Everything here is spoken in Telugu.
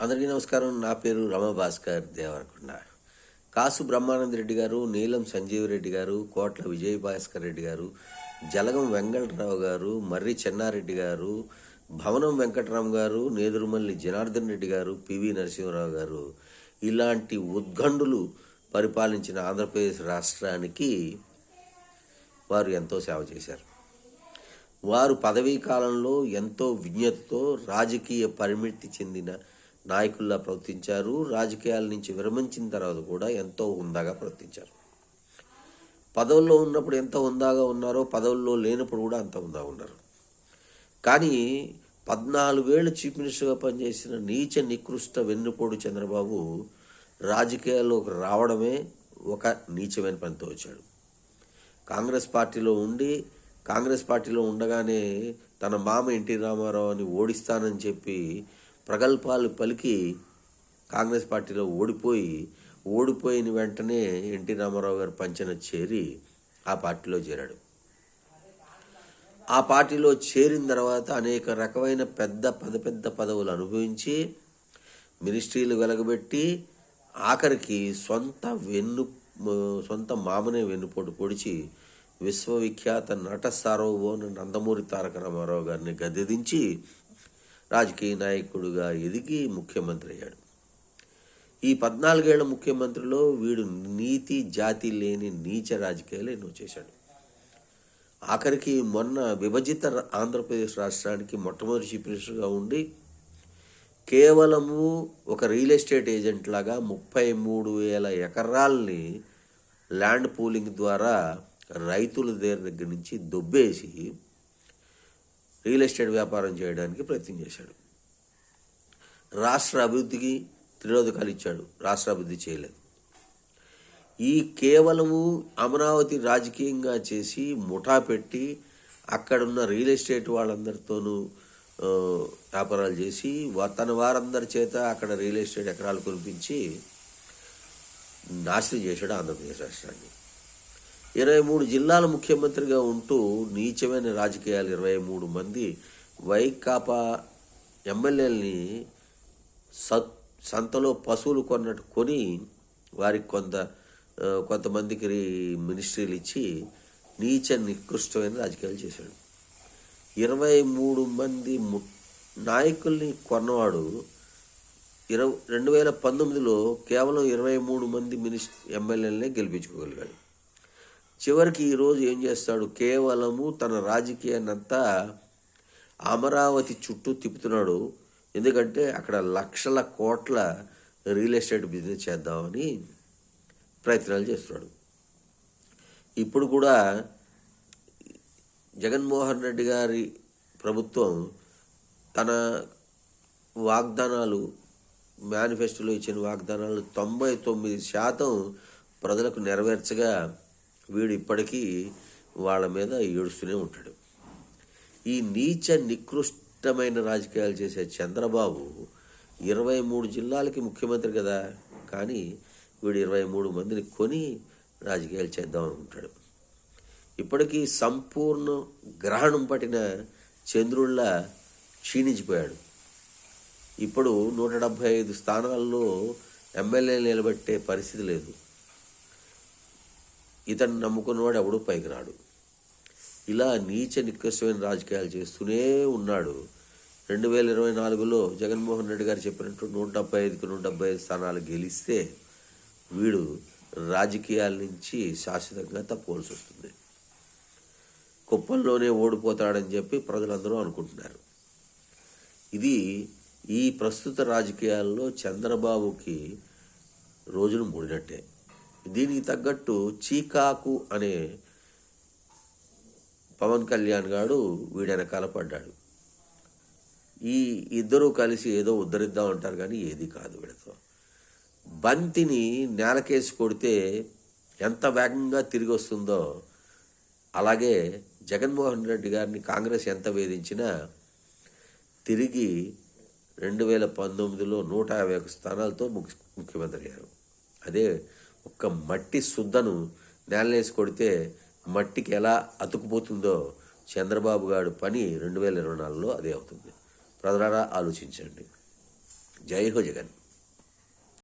అందరికీ నమస్కారం. నా పేరు రమభాస్కర్ దేవరకొండ. కాసు బ్రహ్మానంద రెడ్డి గారు నీలం సంజీవ్ రెడ్డి గారు కోట్ల విజయ్ భాస్కర్ రెడ్డి గారు జలగం వెంకటరావు గారు మర్రి చెన్నారెడ్డి గారు భవనం వెంకటరామ్ గారు నేదురుమల్లి జనార్దన్ రెడ్డి గారు పివి నరసింహరావు గారు. ఇలాంటి ఉద్గండులు పరిపాలించిన ఆంధ్రప్రదేశ్ రాష్ట్రానికి వారు ఎంతో సేవ చేశారు. వారు పదవీ కాలంలో ఎంతో విజ్ఞతతో రాజకీయ పరిమితి చెందిన నాయకుల్లా ప్రవర్తించారు. రాజకీయాల నుంచి విరమించిన తర్వాత కూడా ఎంతో ఉందాగా ప్రవర్తించారు. పదవుల్లో ఉన్నప్పుడు ఎంత ఉందాగా ఉన్నారో పదవుల్లో లేనప్పుడు కూడా అంత ఉందా ఉన్నారు. కానీ పద్నాలుగేళ్ళు చీఫ్ మినిస్టర్గా పనిచేసిన నీచ నికృష్ట వెన్నుపోడు చంద్రబాబు రాజకీయాల్లోకి రావడమే ఒక నీచమైన పనితో వచ్చాడు. కాంగ్రెస్ పార్టీలో ఉండి కాంగ్రెస్ పార్టీలో ఉండగానే తన మామ ఎన్టీ రామారావు అని ఓడిస్తానని చెప్పి ప్రగల్భాలు పలికి కాంగ్రెస్ పార్టీలో ఓడిపోయి ఓడిపోయిన వెంటనే ఎన్టీ రామారావు గారు పంచన చేరి ఆ పార్టీలో చేరాడు. ఆ పార్టీలో చేరిన తర్వాత అనేక రకమైన పెద్ద పెద్ద పెద్ద పదవులు అనుభవించి మినిస్ట్రీలు వెలగబెట్టి ఆఖరికి సొంత వెన్ను సొంత మామనే వెన్నుపోటు పొడిచి విశ్వవిఖ్యాత నట సార్వభౌమ నందమూరి తారక రామారావు గారిని గద్దెదించి రాజకీయ నాయకుడుగా ఎదిగి ముఖ్యమంత్రి అయ్యాడు. ఈ పద్నాలుగేళ్ళ ముఖ్యమంత్రిలో వీడు నీతి జాతి లేని నీచ రాజకీయాలు ఎన్నో చేశాడు. ఆఖరికి మొన్న విభజిత ఆంధ్రప్రదేశ్ రాష్ట్రానికి మొట్టమొదటి చీఫ్ మినిస్టర్గా ఉండి కేవలము ఒక రియల్ ఎస్టేట్ ఏజెంట్ లాగా ముప్పై మూడు వేల ఎకరాల్ని ల్యాండ్ పూలింగ్ ద్వారా రైతుల దగ్గర నుంచి దొబ్బేసి రియల్ ఎస్టేట్ వ్యాపారం చేయడానికి ప్రయత్నం చేశాడు. రాష్ట్ర అభివృద్ధికి త్రిరోధకాలు ఇచ్చాడు. రాష్ట్ర అభివృద్ధి చేయలేదు. ఈ కేవలము అమరావతి రాజకీయంగా చేసి ముఠా పెట్టి అక్కడున్న రియల్ ఎస్టేట్ వాళ్ళందరితోనూ వ్యాపారాలు చేసి తన వారందరి చేత అక్కడ రియల్ ఎస్టేట్ ఎకరాలు కురిపించి నాశనం చేశాడు ఆంధ్రప్రదేశ్ రాష్ట్రాన్ని. ఇరవై మూడు జిల్లాల ముఖ్యమంత్రిగా ఉంటూ నీచమైన రాజకీయాలు ఇరవై మూడు మంది వైకాపా ఎమ్మెల్యేలని సత్ సంతలో పశువులు కొన్నట్టు కొని వారికి కొంత కొంతమందికి మినిస్ట్రీలు ఇచ్చి నీచ నికృష్టమైన రాజకీయాలు చేశాడు. ఇరవై మూడు మంది ము నాయకుల్ని కొన్నవాడు ఇరవై రెండు వేల పంతొమ్మిదిలో కేవలం ఇరవై మూడు మంది మినిస్ ఎమ్మెల్యేలనే గెలిపించుకోగలిగాడు. చివరికి ఈరోజు ఏం చేస్తాడు? కేవలము తన రాజకీయాన్నంతా అమరావతి చుట్టూ తిప్పుతున్నాడు. ఎందుకంటే అక్కడ లక్షల కోట్ల రియల్ ఎస్టేట్ బిజినెస్ చేద్దామని ప్రయత్నాలు చేస్తున్నాడు. ఇప్పుడు కూడా జగన్మోహన్ రెడ్డి గారి ప్రభుత్వం తన వాగ్దానాలు మేనిఫెస్టోలో ఇచ్చిన వాగ్దానాలు తొంభై తొమ్మిది శాతం ప్రజలకు నెరవేర్చగా వీడు ఇప్పటికీ వాళ్ళ మీద ఏడుస్తూనే ఉంటాడు. ఈ నీచ నికృష్టమైన రాజకీయాలు చేసే చంద్రబాబు ఇరవై మూడు జిల్లాలకి ముఖ్యమంత్రి కదా కానీ వీడు ఇరవై మూడు మందిని కొని రాజకీయాలు చేద్దాం అనుకుంటాడు. ఇప్పటికీ సంపూర్ణ గ్రహణం పట్టిన చంద్రుళ్ళ క్షీణించిపోయాడు. ఇప్పుడు నూట డెబ్భై ఐదు స్థానాల్లో ఎమ్మెల్యే నిలబెట్టే పరిస్థితి లేదు. ఇతను నమ్ముకున్నవాడు ఎవడు పైకి రాడు. ఇలా నీచ నికృష్టమైన రాజకీయాలు చేస్తూనే ఉన్నాడు. రెండు వేల ఇరవై నాలుగులో జగన్మోహన్ రెడ్డి గారు చెప్పినట్టు నూట డెబ్బై ఐదుకి నూట డెబ్బై ఐదు స్థానాలు గెలిస్తే వీడు రాజకీయాల నుంచి శాశ్వతంగా తప్పుకోవాల్సి వస్తుంది. కుప్పంలోనే ఓడిపోతాడని చెప్పి ప్రజలందరూ అనుకుంటున్నారు. ఇది ఈ ప్రస్తుత రాజకీయాల్లో చంద్రబాబుకి రోజును మూడినట్టే. దీనికి తగ్గట్టు చీకాకు అనే పవన్ కళ్యాణ్ గాడు వీడైన కలపడ్డాడు పడ్డాడు. ఈ ఇద్దరూ కలిసి ఏదో ఉద్ధరిద్దాం అంటారు కానీ ఏది కాదు వీడితో. బంతిని నేలకేసి కొడితే ఎంత వేగంగా తిరిగి వస్తుందో అలాగే జగన్మోహన్ రెడ్డి గారిని కాంగ్రెస్ ఎంత వేధించినా తిరిగి రెండు వేల పంతొమ్మిదిలో నూట యాభై ఒక స్థానాలతో ముఖ్య ముఖ్యమంత్రి అయ్యారు. అదే ఒక్క మట్టి శుద్ధను నేలనేసి కొడితే మట్టికి ఎలా అతుకుపోతుందో చంద్రబాబు గారు పని రెండు వేల ఇరవై నాలుగులో అదే అవుతుంది. ప్రజలారా ఆలోచించండి. జై హో జగన్.